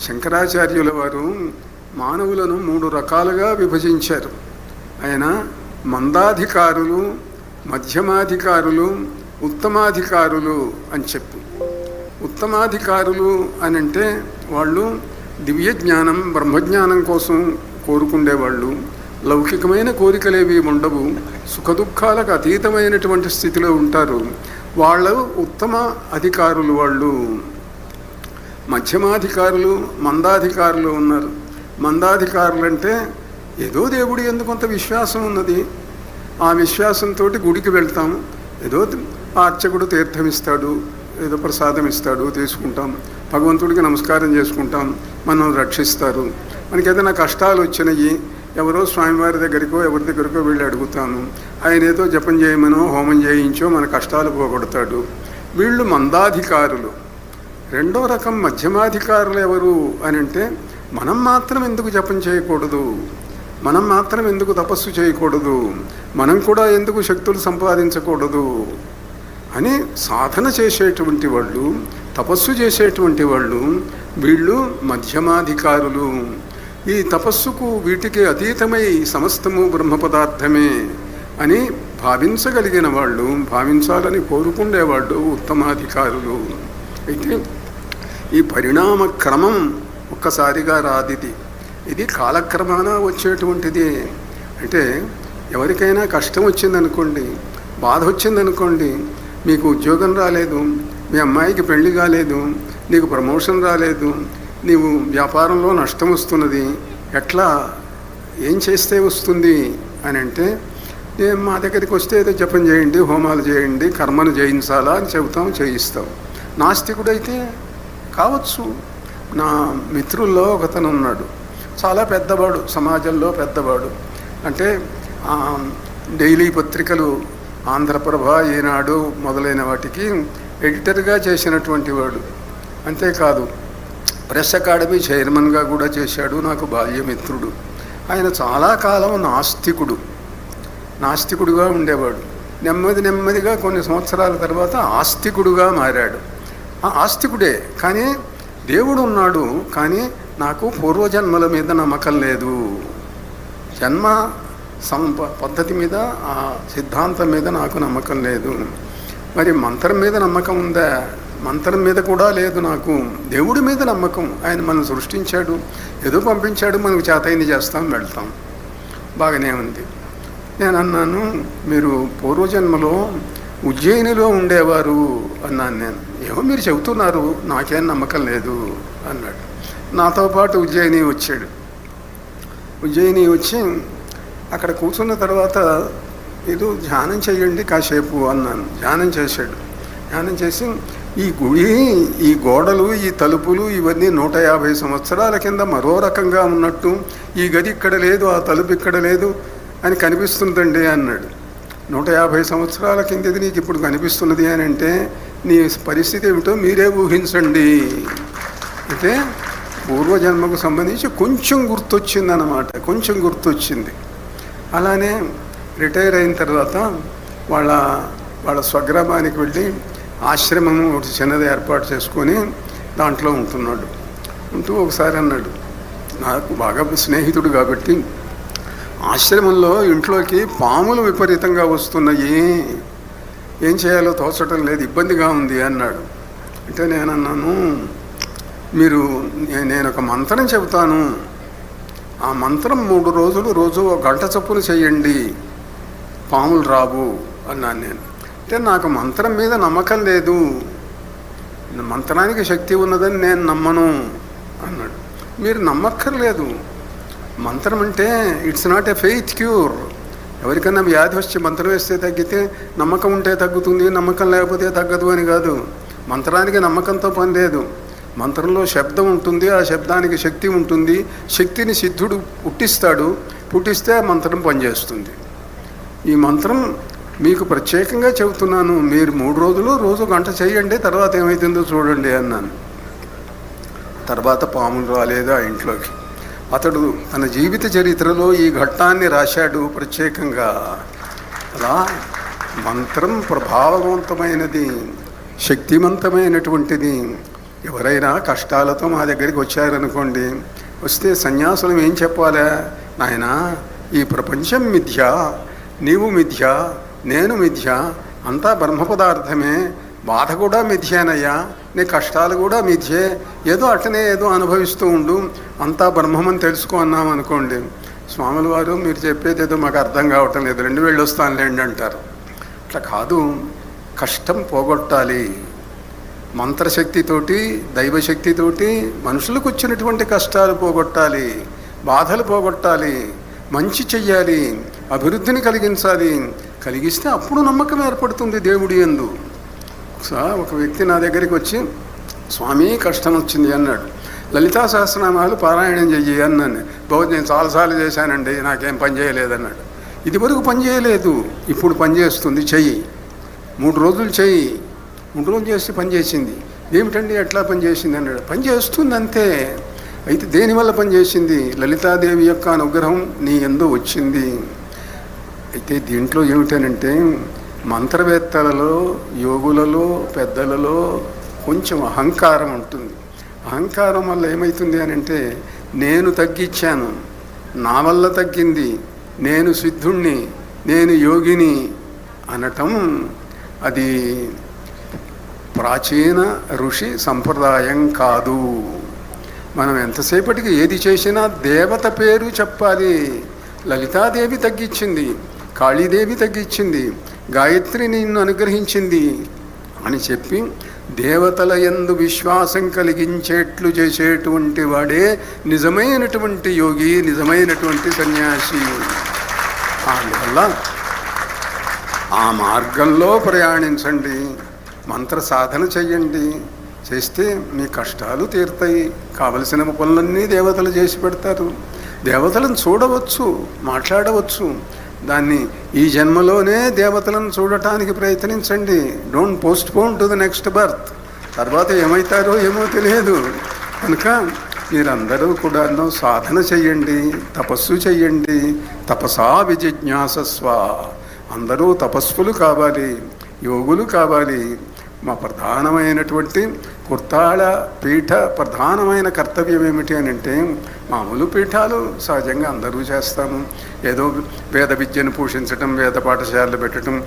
శంకరాచార్యుల వారు మానవులను మూడు రకాలుగా విభజించారు. ఆయన మందాధికారులు మధ్యమాధికారులు ఉత్తమాధికారులు అని చెప్పు. ఉత్తమాధికారులు అని అంటే వాళ్ళు దివ్య జ్ఞానం బ్రహ్మజ్ఞానం కోసం కోరుకుండేవాళ్ళు. లౌకికమైన కోరికలేవి ఉండవు. సుఖదుఖాలకు అతీతమైనటువంటి స్థితిలో ఉంటారు. వాళ్ళు ఉత్తమ అధికారులు వాళ్ళు. మధ్యమాధికారులు మందాధికారులు ఉన్నారు. మందాధికారులు అంటే ఏదో దేవుడి ఎందుకు కొంత విశ్వాసం ఉన్నది. ఆ విశ్వాసంతో గుడికి వెళ్తాం ఏదో అర్చకుడు తీర్థం ఇస్తాడు ఏదో ప్రసాదం ఇస్తాడు తీసుకుంటాం. భగవంతుడికి నమస్కారం చేసుకుంటాం. మనం రక్షిస్తారు. మనకి ఏదైనా కష్టాలు వచ్చినాయి ఎవరో స్వామివారి దగ్గరికో ఎవరి దగ్గరికో వెళ్ళి అడుగుతాను. ఆయన ఏదో జపం చేయమనో హోమం చేయించో మన కష్టాలు పోగొడతాడు. వీళ్ళు మందాధికారులు. రెండో రకం మధ్యమాధికారులు ఎవరు అని అంటే మనం మాత్రం ఎందుకు జపం చేయకూడదు? మనం మాత్రం ఎందుకు తపస్సు చేయకూడదు? మనం కూడా ఎందుకు శక్తులు సంపాదించకూడదు? అని సాధన చేసేటువంటి వాళ్ళు తపస్సు చేసేటువంటి వాళ్ళు వీళ్ళు మధ్యమాధికారులు. ఈ తపస్సుకు వీటికి అతీతమై సమస్తము బ్రహ్మ పదార్థమే అని భావించగలిగిన వాళ్ళు భావించాలని కోరుకుండేవాళ్ళు ఉత్తమాధికారులు. అయితే ఈ పరిణామ క్రమం ఒక్కసారిగా రాదిది. ఇది కాలక్రమాన వచ్చేటువంటిది. అంటే ఎవరికైనా కష్టం వచ్చిందనుకోండి బాధ వచ్చిందనుకోండి మీకు ఉద్యోగం రాలేదు మీ అమ్మాయికి పెళ్ళి కాలేదు నీకు ప్రమోషన్ రాలేదు నీవు వ్యాపారంలో నష్టం వస్తున్నది ఎట్లా? ఏం చేస్తే వస్తుంది? అని అంటే "నేను మా దగ్గరికి వస్తే ఏదో జపం చేయండి హోమాలు చేయండి కర్మను చేయించాలా అని చెబుతాం చేయిస్తాం. నాస్తికుడైతే కావచ్చు. నా మిత్రుల్లో ఒకతను ఉన్నాడు. చాలా పెద్దవాడు సమాజంలో పెద్దవాడు. అంటే డైలీ పత్రికలు ఆంధ్రప్రభ ఈనాడు మొదలైన వాటికి ఎడిటర్గా చేసినటువంటి వాడు. అంతేకాదు ప్రెస్ అకాడమీ చైర్మన్గా కూడా చేశాడు నాకు బాల్యమిత్రుడు. ఆయన చాలా కాలం నాస్తికుడు. నాస్తికుడుగా ఉండేవాడు. నెమ్మది నెమ్మదిగా కొన్ని సంవత్సరాల తర్వాత ఆస్తికుడుగా మారాడు. ఆ ఆస్తికుడే. కానీ దేవుడు ఉన్నాడు. కానీ నాకు పూర్వజన్మల మీద నమ్మకం లేదు. జన్మ సం పద్ధతి మీద ఆ సిద్ధాంతం మీద నాకు నమ్మకం లేదు. మరి మంత్రం మీద నమ్మకం ఉందా? మంత్రం మీద కూడా లేదు నాకు. దేవుడి మీద నమ్మకం. ఆయన మనం సృష్టించాడు. ఏదో పంపించాడు. మనకు చేతయింది చేస్తాం వెళ్తాం. బాగానే ఉంది. నేను అన్నాను మీరు పూర్వజన్మలో ఉజ్జయినిలో ఉండేవారు అన్నాను నేను. ఏమో మీరు చెబుతున్నారు నాకేం నమ్మకం లేదు అన్నాడు. నాతో పాటు ఉజ్జయిని వచ్చాడు. ఉజ్జయిని వచ్చి అక్కడ కూర్చున్న తర్వాత ఏదో ధ్యానం చేయండి కాసేపు అన్నాను. ధ్యానం చేశాడు. ధ్యానం చేసి ఈ గుడి ఈ గోడలు ఈ తలుపులు ఇవన్నీ నూట యాభై సంవత్సరాల కింద మరో రకంగా ఉన్నట్టు ఈ గది ఇక్కడ లేదు ఆ తలుపు ఇక్కడ లేదు అని కనిపిస్తుందండి అన్నాడు. నూట యాభై సంవత్సరాల కిందది నీకు ఇప్పుడు కనిపిస్తున్నది అని అంటే నీ పరిస్థితి ఏమిటో మీరే ఊహించండి. అయితే పూర్వజన్మకు సంబంధించి కొంచెం గుర్తొచ్చింది అన్నమాట కొంచెం గుర్తొచ్చింది. అలానే రిటైర్ అయిన తర్వాత వాళ్ళ వాళ్ళ స్వగ్రామానికి వెళ్ళి ఆశ్రమం ఒకటి చిన్నది ఏర్పాటు చేసుకొని దాంట్లో ఉంటున్నాడు. ఉంటూ ఒకసారి అన్నాడు నాకు బాగా స్నేహితుడు కాబట్టి ఆశ్రమంలో ఇంట్లోకి పాములు విపరీతంగా వస్తున్నాయి. ఏం చేయాలో తోచటం లేదు ఇబ్బందిగా ఉంది అన్నాడు. అంటే నేను అన్నాను మీరు నేను ఒక మంత్రం చెబుతాను. ఆ మంత్రం మూడు రోజులు రోజు ఒక గంట చొప్పున చేయండి. పాములు రావు అన్నాను నేను. అంటే నాకు మంత్రం మీద నమ్మకం లేదు. మంత్రానికి శక్తి ఉన్నదని నేను నమ్మను అన్నాడు. మీరు నమ్మక్కర్లేదు. మంత్రం అంటే it's not a faith cure ఎవరికైనా వ్యాధి వచ్చి మంత్రం వేస్తే తగ్గితే నమ్మకం ఉంటే తగ్గుతుంది నమ్మకం లేకపోతే తగ్గదు అని కాదు. మంత్రానికి నమ్మకంతో పని లేదు. మంత్రంలో శబ్దం ఉంటుంది ఆ శబ్దానికి శక్తి ఉంటుంది. శక్తిని సిద్ధుడు పుట్టిస్తాడు. పుట్టిస్తే ఆ మంత్రం పనిచేస్తుంది. ఈ మంత్రం మీకు ప్రత్యేకంగా చెబుతున్నాను. మీరు మూడు రోజులు రోజు గంట చేయండి తర్వాత ఏమవుతుందో చూడండి అన్నాను. తర్వాత పాములు రాలేదు ఆ ఇంట్లోకి. అతడు తన జీవిత చరిత్రలో ఈ ఘట్టాన్ని రాశాడు ప్రత్యేకంగా. అలా మంత్రం ప్రభావవంతమైనది శక్తివంతమైనటువంటిది ఎవరైనా కష్టాలతో మా దగ్గరికి వచ్చారనుకోండి వస్తే సన్యాసులం ఏం చెప్పాలా? నాయనా ఈ ప్రపంచం మిథ్య నీవు మిథ్య నేను మిథ్య అంతా బ్రహ్మ పదార్థమే బాధ కూడా మిథ్యానయ్యా. నీ కష్టాలు కూడా మిథ్యే ఏదో అట్లనే ఏదో అనుభవిస్తూ ఉండు. అంతా బ్రహ్మమని తెలుసుకో అన్నాం అనుకోండి. స్వాముల వారు మీరు చెప్పేది ఏదో మాకు అర్థం కావటం లేదు. రెండు వేళ్ళు వస్తానులేండి అంటారు. అట్లా కాదు. కష్టం పోగొట్టాలి. మంత్రశక్తితోటి దైవశక్తితోటి మనుషులకు వచ్చినటువంటి కష్టాలు పోగొట్టాలి. బాధలు పోగొట్టాలి. మంచి చెయ్యాలి. అభివృద్ధిని కలిగించాలి. కలిగిస్తే అప్పుడు నమ్మకం ఏర్పడుతుంది దేవుడి ఎందు. ఒకసారి ఒక వ్యక్తి నా దగ్గరికి వచ్చి స్వామి కష్టం వచ్చింది అన్నాడు. లలితా సహస్రనామాలు పారాయణం చెయ్యి అన్నాను. బహుశా నేను చాలాసార్లు చేశానండి నాకేం పని చేయలేదన్నాడు. ఇది వరకు పని చేయలేదు. ఇప్పుడు పని చేస్తుంది చెయ్యి. మూడు రోజులు చెయ్యి. మూడు రోజులు చేస్తే పని చేసింది. ఏమిటండి ఎట్లా పని చేసింది? అన్నాడు. పని చేస్తుంది అంతే అయితే దేనివల్ల పనిచేసింది లలితాదేవి యొక్క అనుగ్రహం నీ ఎందు వచ్చింది. అయితే దీంట్లో ఏమిటనంటే మంత్రవేత్తలలో యోగులలో పెద్దలలో కొంచెం అహంకారం ఉంటుంది. అహంకారం వల్ల ఏమవుతుంది అని అంటే నేను తగ్గించాను నా వల్ల తగ్గింది నేను సిద్ధుణ్ణి నేను యోగిని అనటం అది ప్రాచీన ఋషి సంప్రదాయం కాదు. మనం ఎంతసేపటికి ఏది చేసినా దేవత పేరు చెప్పాలి. లలితాదేవి తగ్గించింది కాళీదేవి తగ్గించింది గాయత్రి నిన్ను అనుగ్రహించింది అని చెప్పి దేవతల ఎందు విశ్వాసం కలిగించేట్లు చేసేటువంటి వాడే నిజమైనటువంటి యోగి నిజమైనటువంటి సన్యాసి. అందువల్ల ఆ మార్గంలో ప్రయాణించండి మంత్ర సాధన చెయ్యండి చేస్తే మీ కష్టాలు తీరుతాయి. కావలసిన పనులన్నీ దేవతలు చేసి పెడతారు. దేవతలను చూడవచ్చు మాట్లాడవచ్చు. దాన్ని ఈ జన్మలోనే దేవతలను చూడటానికి ప్రయత్నించండి. Don't postpone to the next birth తర్వాత ఏమవుతారో ఏమో తెలియదు. కనుక మీరందరూ కూడా సాధన చెయ్యండి తపస్సు చెయ్యండి. తపసా విజిజ్ఞాసస్వ. అందరూ తపస్సులు కావాలి యోగులు కావాలి. మా ప్రధానమైనటువంటి కుర్తాళ పీఠ ప్రధానమైన కర్తవ్యం ఏమిటి అని అంటే మామూలు పీఠాలు సహజంగా అందరూ చేస్తాము. ఏదో వేద విద్యను పోషించటం వేద పాఠశాలలు పెట్టడం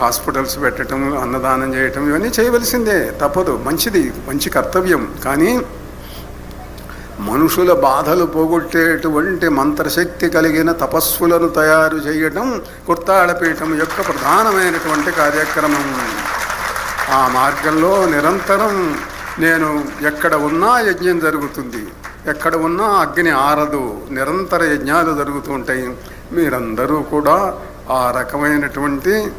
హాస్పిటల్స్ పెట్టడం అన్నదానం చేయటం ఇవన్నీ చేయవలసిందే. తప్పదు. మంచిది. మంచి కర్తవ్యం. కానీ మనుషుల బాధలు పోగొట్టేటువంటి మంత్రశక్తి కలిగిన తపస్సులను తయారు చేయటం కుర్తాళపీఠం యొక్క ప్రధానమైనటువంటి కార్యక్రమం. ఆ మార్గంలో నిరంతరం నేను ఎక్కడ ఉన్నా యజ్ఞం జరుగుతుంది. ఎక్కడ ఉన్నా అగ్ని ఆరదు. నిరంతర యజ్ఞాలు జరుగుతూ ఉంటాయి. మీరందరూ కూడా ఆ రకమైనటువంటి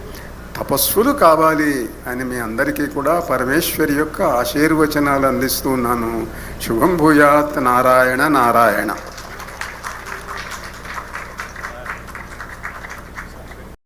తపస్సులు కావాలి అని మీ అందరికీ కూడా పరమేశ్వరి యొక్క ఆశీర్వచనాలు అందిస్తున్నాను శుభం భూయాత్ నారాయణ నారాయణ.